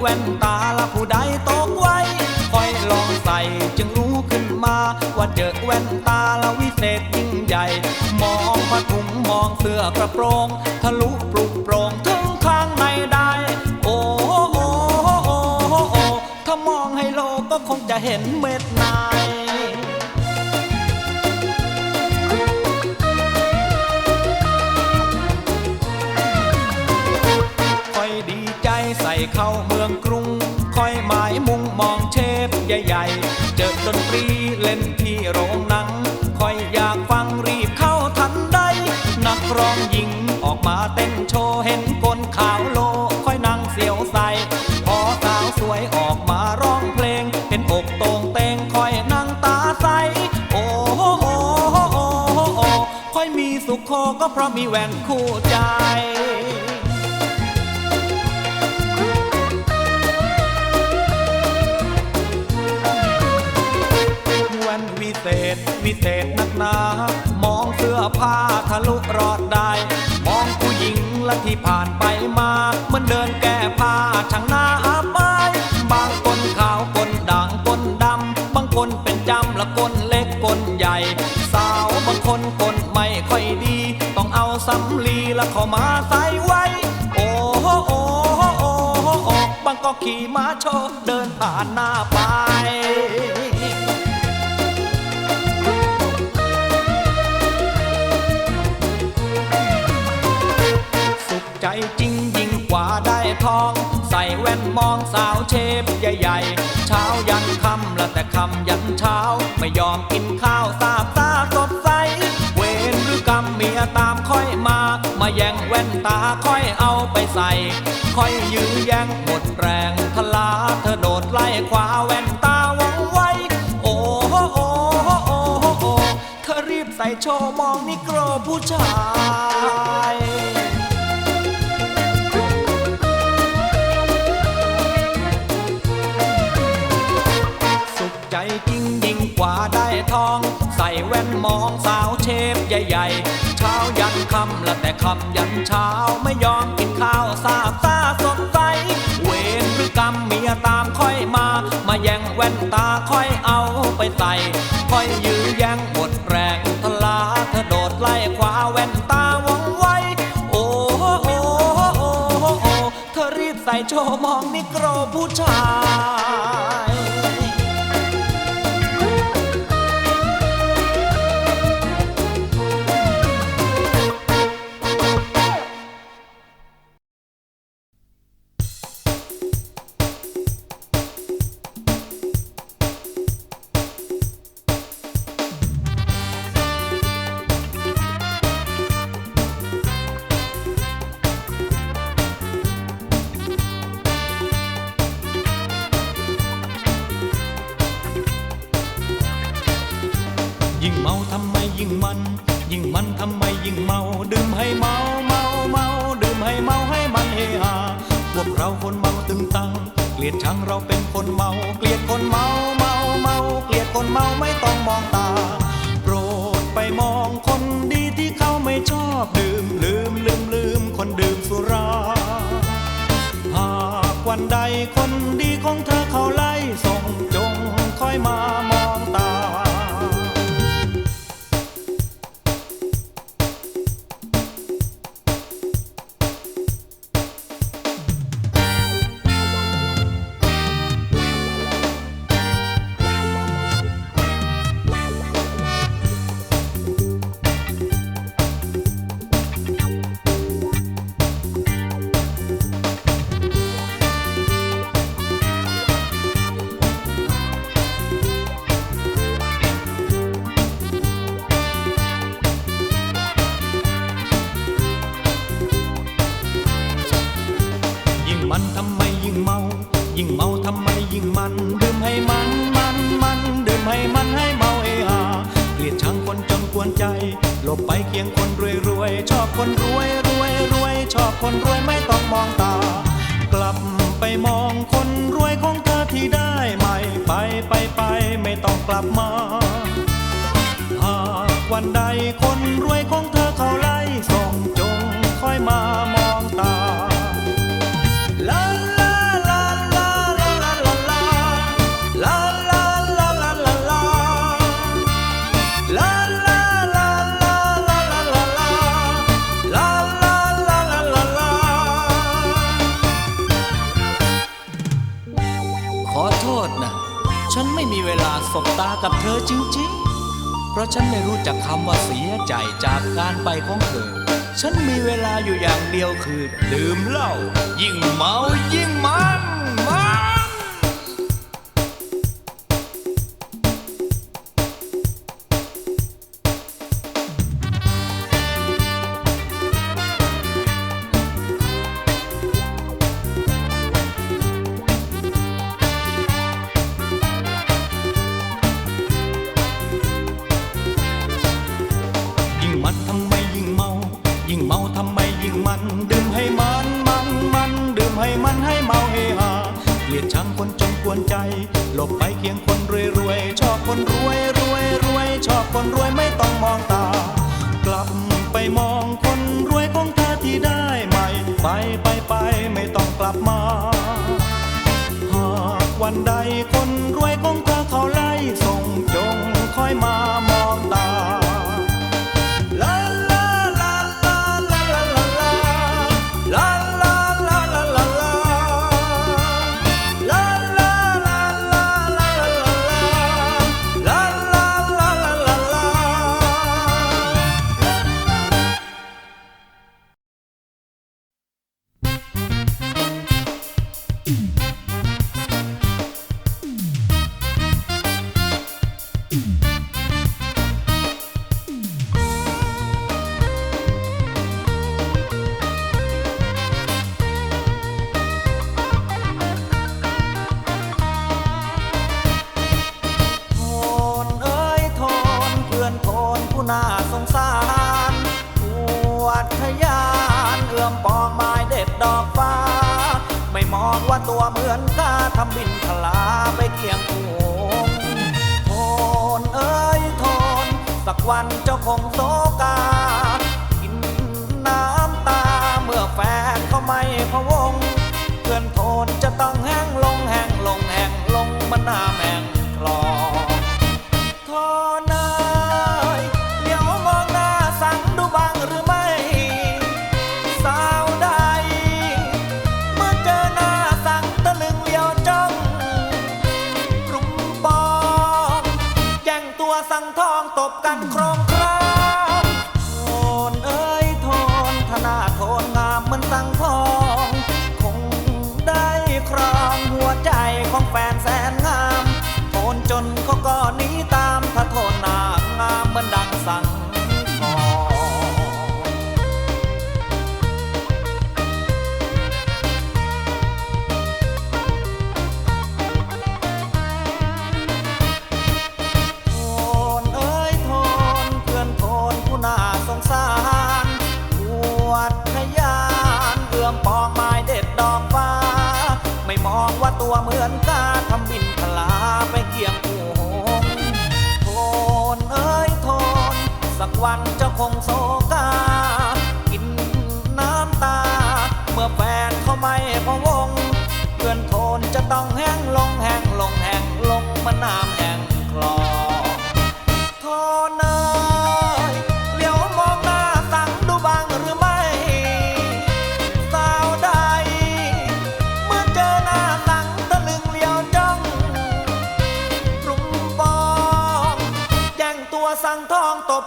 แว่นตาละผู้ใดตกไว้คอยลองใส่จึงรู้ขึ้นมา ว่าเจอแว่นตาละวิเศษยิ่งใหญ่ มองผ้าถุงมองเสื้อกระโปรง ทะลุปลุกโปรงถึงข้างในได้ โอ้โอ้โอ้โอ้โอ้ถ้ามองให้โลกก็คงจะเห็นเม็ดในคอยดีใจใส่เข้า ตรีเล่นที่โรงหนังคอยอยากฟังรีบเข้าทันใด นักร้องหญิงออกมาเต้นโชว์เห็นก้นขาวโลคอยนั่งเสียวใส พอสาวสวยออกมาร้องเพลงเห็นอกโตงเตงคอยนั่งตาใส โอ้โหโอ้โหโอ้โหโอ้คอยมีสุขโคก็เพราะมีแหวนคู่ใจ วิเศษนักหนา มองเสื้อผ้าทะลุรอดได้ มองผู้หญิงและที่ผ่านไปมาเหมันเดินแก้ผ้าช่างหน้าอับายบางคนขาวคนด่างคนดำ บางคนเป็นจำและคนเล็กคนใหญ่ สาวบางคนคนไม่ค่อยดี ต้องเอาสำลีและเข้ามาใส่ไว้ โอ้โหโอ้โหโอ้โหโอ้บางก็ขี่ม้าโชว์เดินผ่านหน้าไป ทอง ใส่แว่นมองสาวเชฟใหญ่ๆ เช้ายันค่ำละแต่ค่ำยันเช้า ไม่ยอมกินข้าวสาบตาสดใส เวรหรือกรรมเมียตามค่อยมา มาแย่งแว่นตาค่อยเอาไปใส่ ค่อยยื้อแย่งหมดแรงทลาเธอโดดไล่คว้าแว่นตาว่องไวโอ้โหโอ้โหโอ้โหโอ้เธอรีบใส่โชว์มองนิโกรผู้ชาย ฟใหญ่ๆ เช้ายันค่ำและแต่ค่ำยันเช้าไม่ยอมกินข้าวสาบตาสดใส เวรหรือกรรมเมียตามค่อยมา มาแย่งแว่นตาค่อยเอาไปใส่ ค่อยยื้อแย่งหมดแรงทลาเธอโดดไล่คว้าแว่นตาว่องไว โอ้โหโอ้โหโอ้โหเธอรีบใส่โชว์มองนิโกรผู้ชาย วกเราคนเมาตึงตัง เกลียดชังเราเป็นคนเมา เกลียดคนเมาเมาเมาเกลียดคนเมาไม่ต้องมองตา โปรดไปมองคนดีที่เขาไม่ชอบดื่มลืมลืมลืมคนดื่มสุรา หากวันใดคนดีของเธอเขา อจริงๆ เพราะฉันไม่รู้จักคำว่าเสียใจจากการไปของเธอ ฉันมีเวลาอยู่อย่างเดียวคือ ดื่มเหล้ายิ่งเมายิ่งมัน มือนกาทำบินพลาไปเคียงโขงโทนเอ้ยโทน สักวันเจ้าคงโซกา กินน้ำตาเมื่อแฟนเขาไม่พะวงเพื่อนโทนจะต้องแห้งลงแห้งลงแห้งลงมันหน้าแม่งคลอ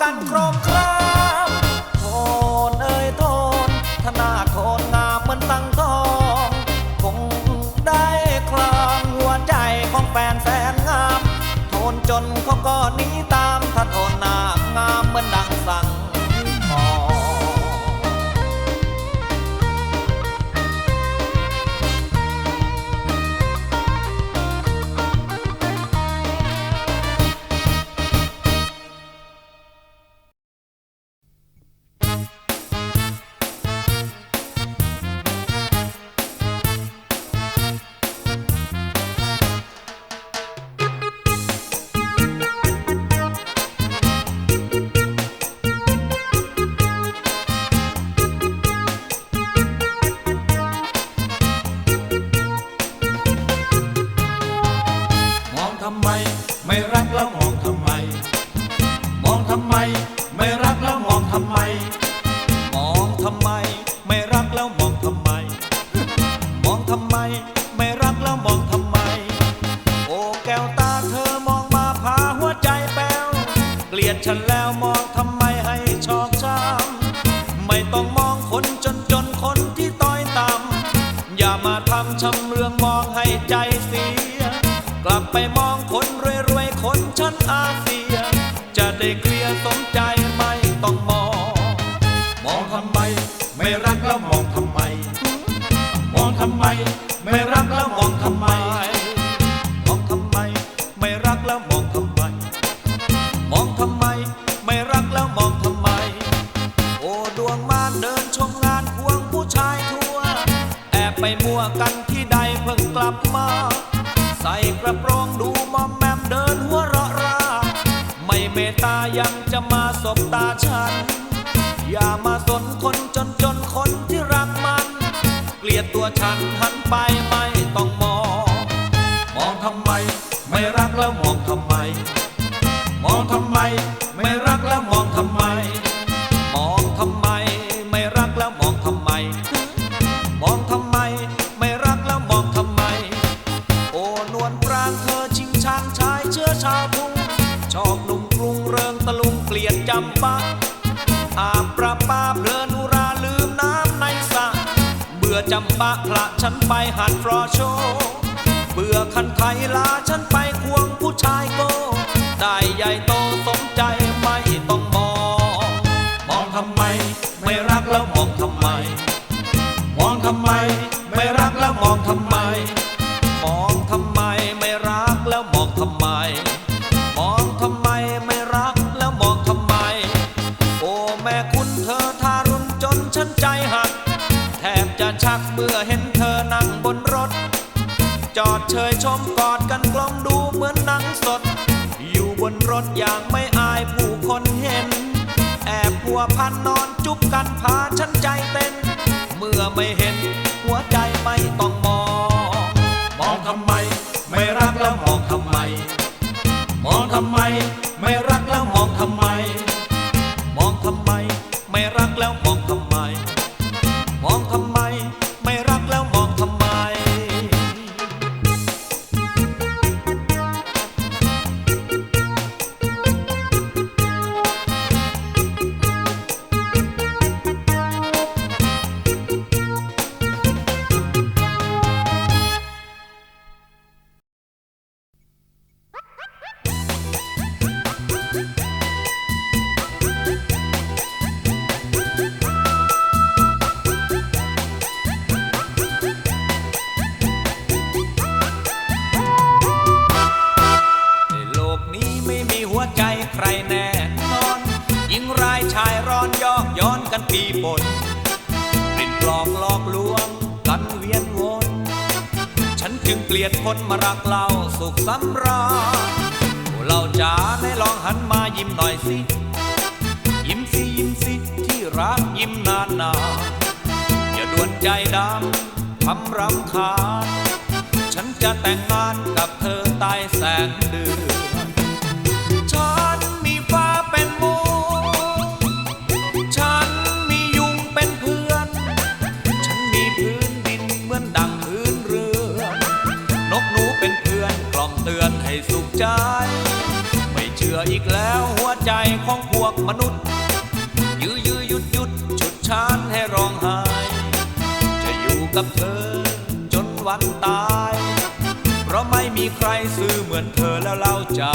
กันโครมคราม ไปมองคนรวยๆคนชั้นอาเซีย จะได้เคลียร์สมใจันหันไปไม่ต้องมอง มองทำไม ไม่รักแล้วมองทำไม มองทำไม ไม่รักแล้วมองทำไม จำปาพระฉันไปหัดฟรอโชว์เบื่อคันไทยลาฉันไปควงผู้ชายโก ได้ใหญ่โตสมใจ พาฉันใจเต้น เมื่อไม่เห็นหัวใจไม่ต้องมอง มองทำไม ไม่รักแล้วมองทำไม มองทำไม ไม่รักแล้วมองทำไม มองทำไม ไม่รักแล้วมอง จึงเกลียดคนมารักเราสุขสำราญเราจ๋าได้ลองหันมายิ้มหน่อยสิ ยิ้มสิยิ้มสิที่รักยิ้มนานนานๆอย่าด่วนใจดำทำรำคาญฉันจะแต่งงานกับเธอใต้แสงเดือนายไม่เชื่ออีกแล้วหัวใจของพวกมนุษย์ ยื้อยื้อหยุดหยุดฉุดชานให้ร้องไห้ จะอยู่กับเธอจนวันตาย เพราะไม่มีใครซื้อเหมือนเธอแล้วเล่าจา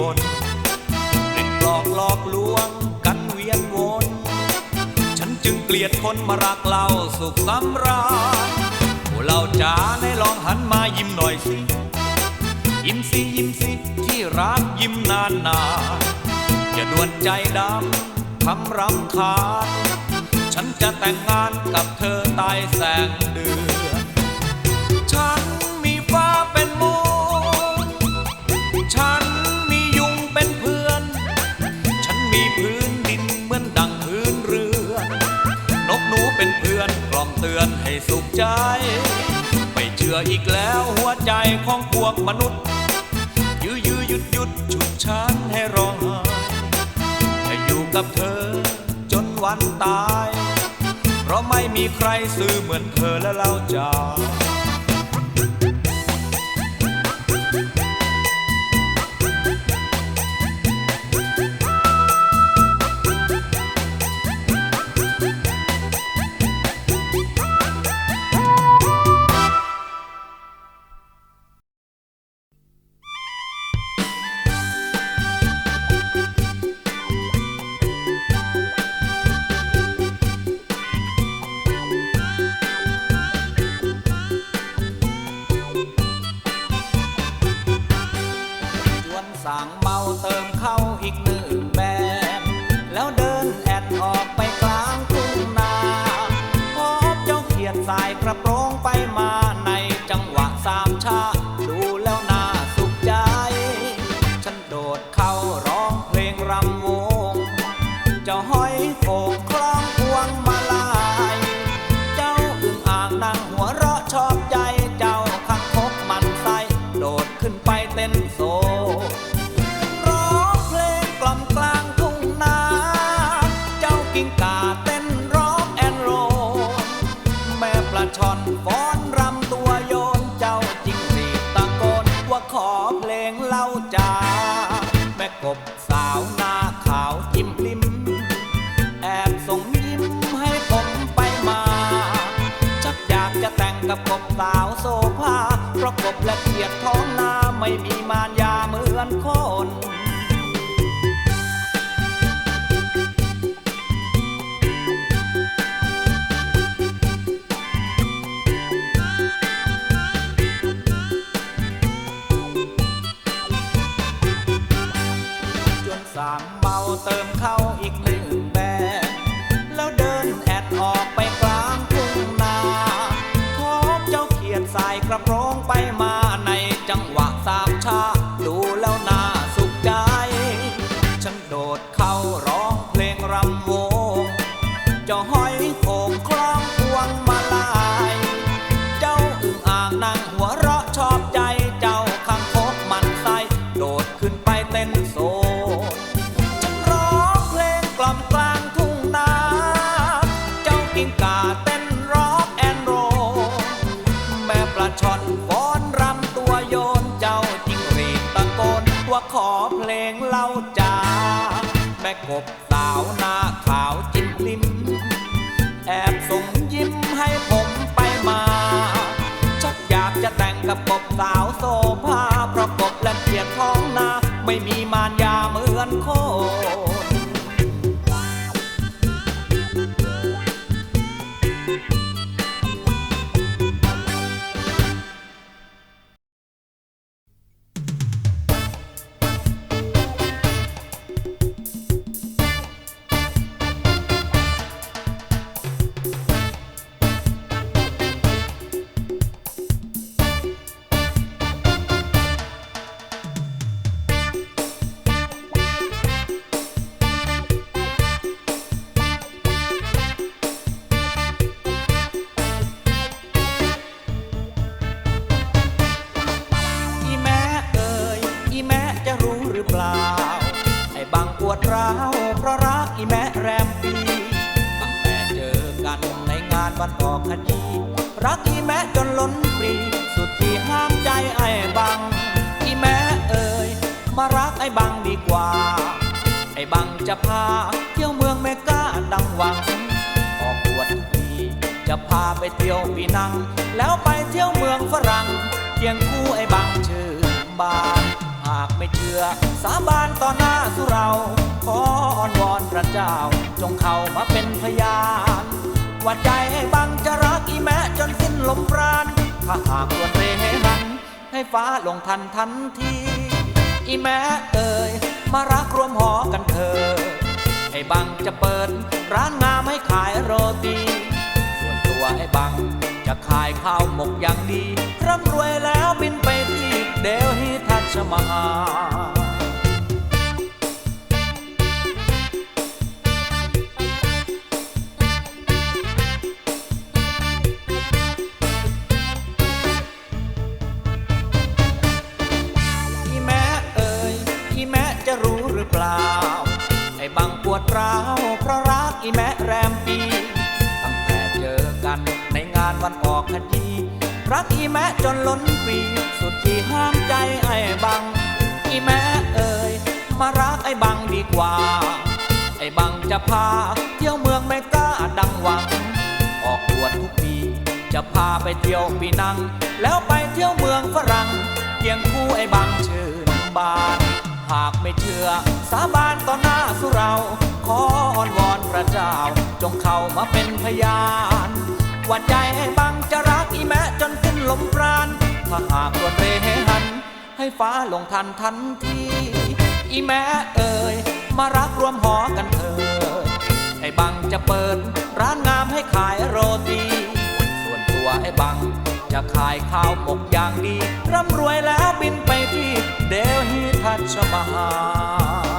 บนกลิ่นหลอกหลอกลวงกันเวียนวนฉันจึงเกลียดคนมารักเราสุขสำราญโอ้เราจ๋าในลองหันมายิ้มหน่อยสิยิ้มสิยิ้มสิที่รักยิ้มนานนานอย่าด่วนใจดำทำรำคาญฉันจะแต่งงานกับเธอใต้แสงเดือน สุขใจ ไม่ออีกแล้วหัวใจของพวกมนุษย์ ยื้อยื้อหยุดหยุดฉุดฉันให้ร้องไห้จะอยู่กับเธอจนวันตาย เพราะไม่มีใครซื้อเหมือนเธอและเราจะช สั่งเมาเติมเข้าอีกหนึ่งแบ ละเกียดท้องนาไม่มีมารยาเหมือนคนจนสางเมาเติมเข้าอีกหนึ่งแบนแล้วเดินแอดออกไปกลางทุ่งนาพบเจ้าเขียดสายกระโปรงไป แคดี รักอีแม่จนล้นปรี สุดที่ห้ามใจไอ้บัง อีแม่เอ่ยมารักไอ้บังดีกว่า ไอ้บังจะพาเที่ยวเมืองเมกาดังหวังออกบวชทุกปีจะพาไปเที่ยวปีนัง แล้วไปเที่ยวเมืองฝรั่งเคียงคู่ไอ้บังชื่อบานหากไม่เชื่อสาบานต่อหน้าสุเราขออ้อนวอนพระเจ้า จงเข้ามาเป็นพยาน ว่าใจไอ้บังจะรักอีแม่จนสิ้นลมปราณถ้าหากรวเรหัน ให้ฟ้าลงทันทันที อีแม่เอ่ยมารักรวมหอกันเถอะไอ้บังจะเปิดร้านงามให้ขายโรตี ส่วนตัวไอ้บังจะขายข้าวหมกอย่างดีร่ำรวยแล้วบินไปที่เดลฮีทัชมา ฮาลวดร้าวเพราะรักอีแม่แรมปี ตั้งแต่เจอกันในงานวันออกคดีรักอีแม่จนล้นปีสุดที่ห้ามใจไอ้บัง อีแม่เอ่ยมารักไอ้บังดีกว่า ไอ้บังจะพาเที่ยวเมืองไม่กล้าดังหวัง ออกบวชทุกปี จะพาไปเที่ยวปีนัง แล้วไปเที่ยวเมืองฝรั่งเคียงคู่ไอ้บังชื่นบานากไม่เชื่อ สาบานต่อหน้าสุเรา ขออ้อนวอนพระเจ้า จงเข้ามาเป็นพยานว่าใจไอ้บังจะรักอีแม่จนสิ้นลมปราณถ้าหากรวดเรหัน ให้ฟ้าลงทันทันที อีแม่เอ่ยมารักรวมหอกันเถิดไอ้บังจะเปิดร้านงามให้ขายโรตี ส่วนตัวไอ้บัง จะขายข้าวหมกอย่างดี ร่ำรวยแล้วบินไปที่เดลฮีทัชมาฮา